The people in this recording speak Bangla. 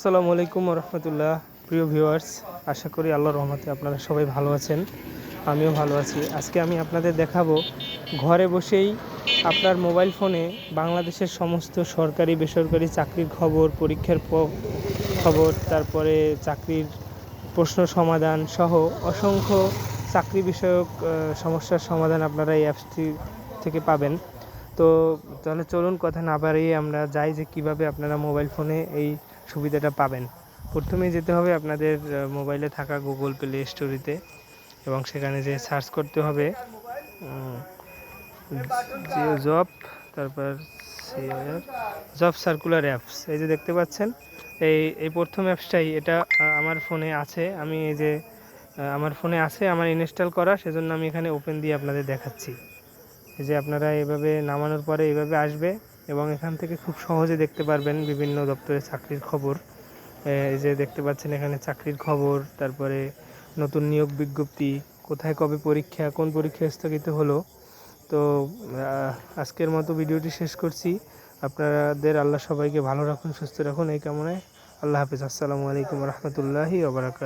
আসসালামু আলাইকুম রহমতুল্লাহ প্রিয় ভিউয়ার্স, আশা করি আল্লাহ রহমতে আপনারা সবাই ভালো আছেন। আমিও ভালো আছি। আজকে আমি আপনাদের দেখাবো, ঘরে বসেই আপনার মোবাইল ফোনে বাংলাদেশের সমস্ত সরকারি, বেসরকারি চাকরির খবর, পরীক্ষার খবর, তারপরে চাকরির প্রশ্ন সমাধান সহ অসংখ্য চাকরি বিষয়ক সমস্যার সমাধান আপনারা এই অ্যাপসটি থেকে পাবেন। তো তাহলে চলুন কথা না বাড়িয়ে আমরা যাই যে কীভাবে আপনারা মোবাইল ফোনে এই সুবিধাটা পাবেন। প্রথমে যেতে হবে আপনাদের মোবাইলে থাকা গুগল প্লে স্টোরিতে এবং সেখানে যে সার্চ করতে হবে জিও জব তারপর জব সার্কুলার অ্যাপস এই যে দেখতে পাচ্ছেন, এই এই প্রথম অ্যাপসটাই এটা আমার ফোনে আছে। আমি এই যে আমার ফোনে আছে, আমার ইনস্টল করা, সেজন্য আমি এখানে ওপেন দিয়ে আপনাদের দেখাচ্ছি। এই যে আপনারা এভাবে নামানোর পরে এভাবে আসবে এবং এখান থেকে খুব সহজে দেখতে পারবেন বিভিন্ন দপ্তরে চাকরির খবর। এই যে দেখতে পাচ্ছেন এখানে চাকরির খবর, তারপরে নতুন নিয়োগ বিজ্ঞপ্তি, কোথায় কবে পরীক্ষা, কোন পরীক্ষা স্থগিত হলো। তো আজকের মতো ভিডিওটি শেষ করছি। আপনাদের আল্লাহ সবাইকে ভালো রাখুন, সুস্থ রাখুন। এই কামনায় আল্লাহ হাফিজ। আসসালামু আলাইকুম রহমতুল্লাহি ওবরাকাত